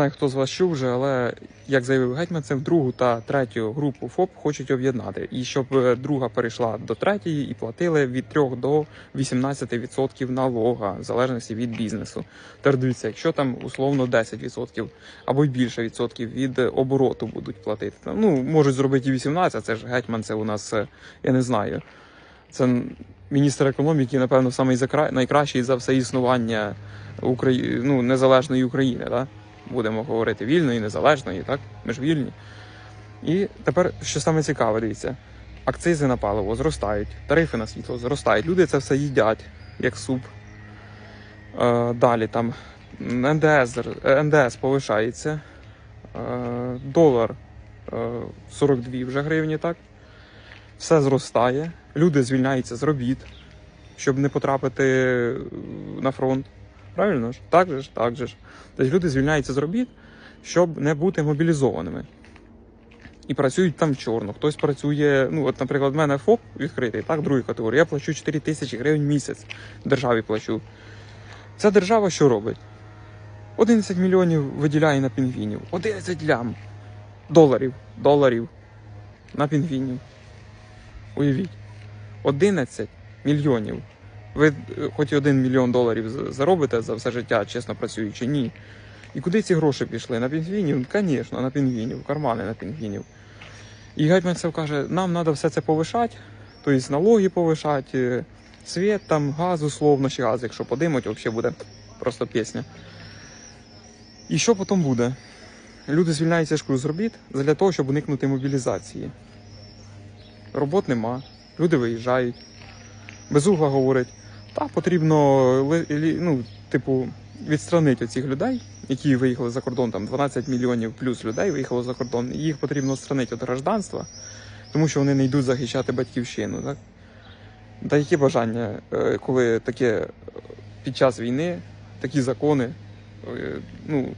знаю, хто з вас чув вже, але як заявив гетьман, це в другу та третю групу ФОП хочуть об'єднати. І щоб е, друга перейшла до третьої і платили від 3 до 18% налога, в залежності від бізнесу. Тепер дивіться, якщо там условно 10% або й більше відсотків від обороту будуть платити. Ну, можуть зробити і 18, це ж гетьман, це у нас, е, я не знаю. Це міністр економіки, напевно, самий найкращий за все існування Украї... ну, незалежної України. Да? Будемо говорити вільної, незалежної, так? Ми ж вільні. І тепер, що саме цікаве, дивіться, акцизи на паливо зростають, тарифи на світло зростають. Люди це все їдять, як суп. Е, далі там НДС, НДС повишається. Е, долар е, 42 вже гривні, так? Все зростає. Люди звільняються з робіт, щоб не потрапити е, на фронт. Правильно ж? Так же ж, так же ж. Тобто люди звільняються з робіт, щоб не бути мобілізованими. І працюють там чорно. Хтось працює, ну, от, наприклад, в мене ФОП відкритий, так, другої категорії. Я плачу 4 тисячі гривень в місяць державі плачу. Ця держава що робить? 11 мільйонів виділяє на пінгвінів. 11 лям доларів, доларів на пінгвінів. Уявіть. 11 мільйонів. Ви е, хоч 1 мільйон доларів заробите за все життя, чесно працюючи, ні. І куди ці гроші пішли? На пінгвінів? Звісно, на пінгвінів, кармани на пінгвінів. І Гетьманцев каже, нам треба все це повишати, тобто налоги повишати, е, світ, там, газ, условно, ще газ, якщо подимуть, взагалі буде просто пісня. І що потім буде? Люди звільняються ж з робіт для того, щоб уникнути мобілізації. Робот нема, люди виїжджають. Безугла говорить, та потрібно ну, типу, відстранити цих людей, які виїхали за кордон, там 12 мільйонів плюс людей виїхало за кордон, їх потрібно відстранити від гражданства, тому що вони не йдуть захищати батьківщину. Так? Та які бажання, е, коли таке е, під час війни такі закони е, ну,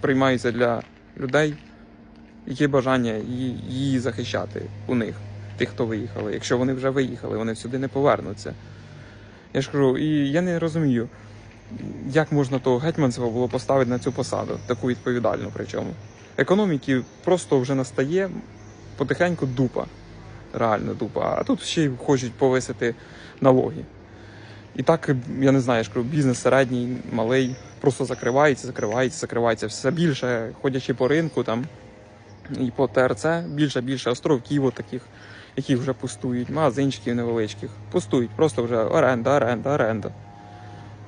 приймаються для людей, які бажання її, захищати у них, тих, хто виїхали. Якщо вони вже виїхали, вони сюди не повернуться. Я ж кажу, і я не розумію, як можна того Гетьманцева було поставити на цю посаду, таку відповідальну причому. Економіки просто вже настає потихеньку дупа. Реально дупа. А тут ще й хочуть повисити налоги. І так, я не знаю, я бізнес середній, малий, просто закривається, закривається, закривається. Все більше, ходячи по ринку там і по ТРЦ, більше більше островків таких, які вже пустують, магазинчиків невеличких. Пустують, просто вже оренда, оренда, оренда.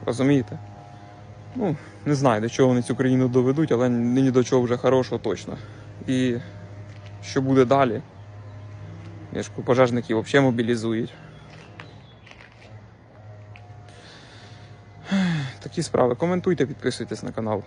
Розумієте? Ну, не знаю, до чого вони цю країну доведуть, але ні до чого вже хорошого точно. І що буде далі? Я ж пожежників взагалі мобілізують. Такі справи. Коментуйте, підписуйтесь на канал.